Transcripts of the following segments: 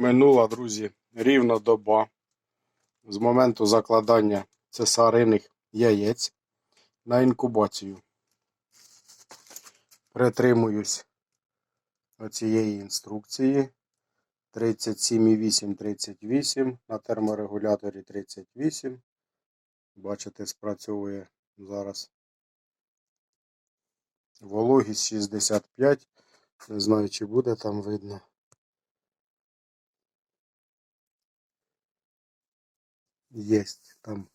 Минула, друзі, рівно доба з моменту закладання цесариних яєць на інкубацію. Притримуюсь оцієї інструкції 37,8-38 на терморегуляторі 38. Бачите, спрацьовує зараз вологість 65. Не знаю, чи буде там видно. Єсть там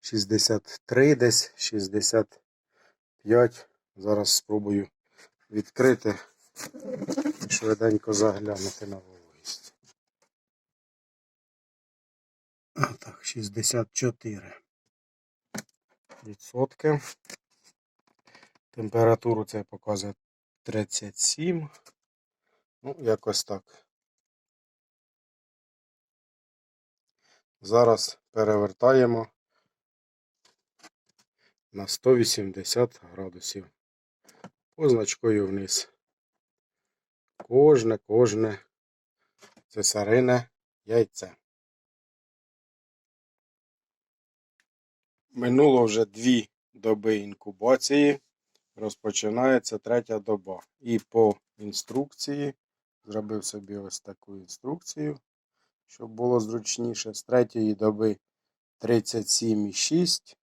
63 десь, 65. Зараз спробую відкрити і швиденько заглянути на вологість. А так, 64 відсотки. Температуру це показує 37. Ну, якось так. Зараз перевертаємо на 180 градусів позначкою вниз. Кожне, кожне цесарине яйце. Минуло вже дві доби інкубації. Розпочинається третя доба. І по інструкції зробив собі ось таку інструкцію, щоб було зручніше. З третьої доби 37,6,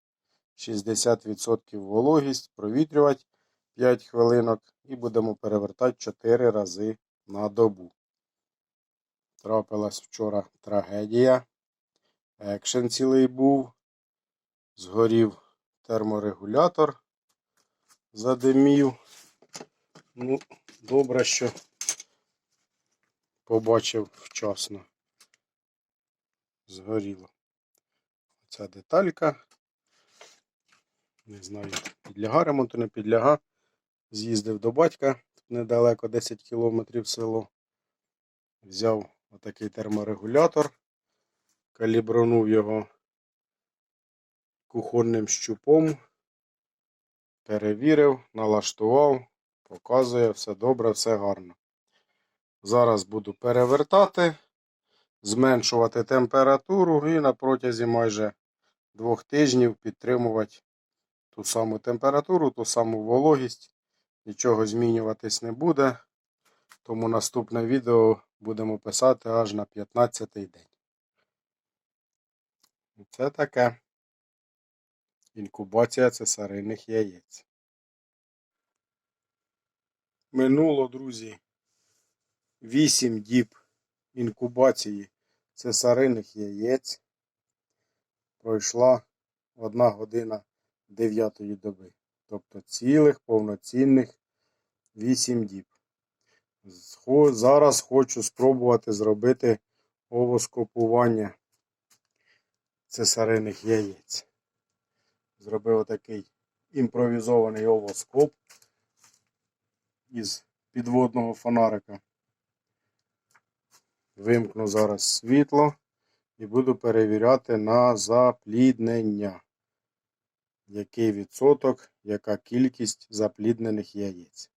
60% вологість, провітрювати 5 хвилинок і будемо перевертати 4 рази на добу. Трапилась вчора трагедія. Екшен цілий був. Згорів терморегулятор, задимів. Ну, добре, що побачив вчасно. Згоріло. Ця деталька. Не знаю, підляга ремонту, не підляга. З'їздив до батька недалеко 10 кілометрів село. Взяв отакий терморегулятор, калібронув його кухонним щупом, перевірив, налаштував, показує, все добре, все гарно. Зараз буду перевертати, зменшувати температуру і на протязі майже двох тижнів підтримувати ту саму температуру, ту саму вологість. Нічого змінюватись не буде. Тому наступне відео будемо писати аж на 15-й день. Це таке. Інкубація цесаринних яєць. Минуло, друзі, 8 діб інкубації цесаринних яєць. Пройшла 1 година 9 доби. Тобто цілих повноцінних 8 діб. Зараз хочу спробувати зробити овоскопування цесаринних яєць. Зробив такий імпровізований овоскоп із підводного фонарика. Вимкну зараз світло і буду перевіряти на запліднення. Який відсоток, яка кількість запліднених яєць.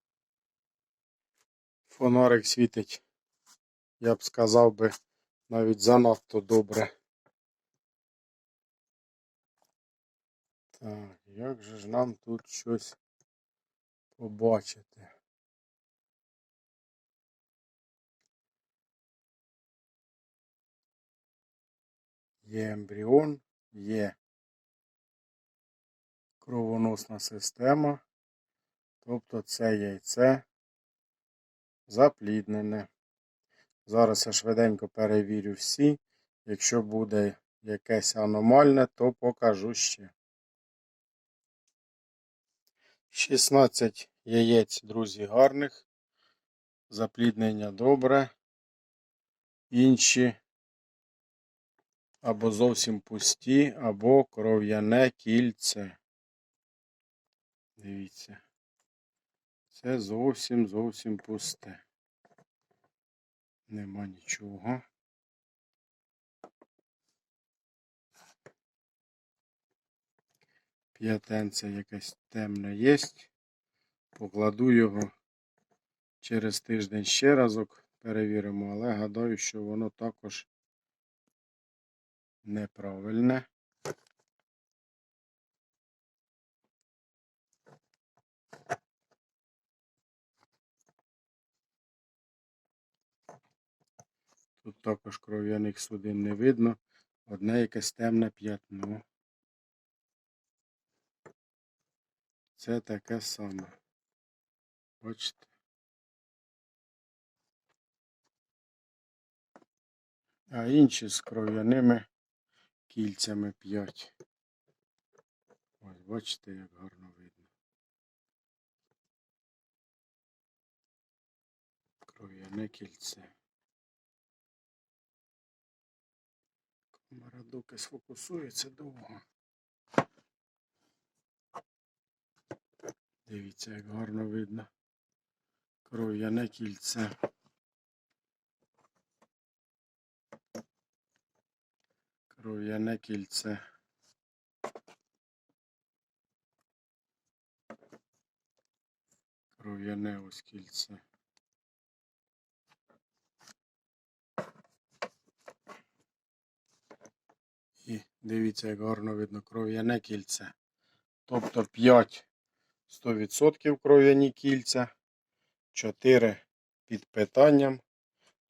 Фонарик світить, я б сказав би, навіть занадто добре. Так, як же ж нам тут щось побачити? Є ембріон, є кровоносна система, тобто це яйце запліднене. Зараз я швиденько перевірю всі. Якщо буде якесь аномальне, то покажу ще. 16 яєць, друзі, гарних. Запліднення добре. Інші або зовсім пусті, або кров'яне кільце. Дивіться. Це зовсім зовсім пусте. Нема нічого. П'ятенце якесь темне є. Покладу його через тиждень ще разок, перевіримо, але гадаю, що воно також неправильне. Тут також кров'яних судин не видно. Одне якесь темне п'ятно. Це таке саме. Бачите? А інші з кров'яними кільцями 5. Ось бачите, як гарно видно. Кров'яне кільце. Камера доки сфокусується довго. Дивіться, як гарно видно. Кров'яне кільце. Кров'яне кільце. Кров'яне ось кільце. І дивіться, як гарно видно кров'яне кільце. Тобто 5 100% кров'яні кільця, 4 під питанням,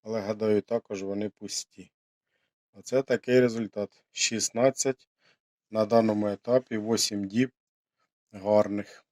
але гадаю, також вони пусті. Оце такий результат. 16 на даному етапі 8 діб гарних.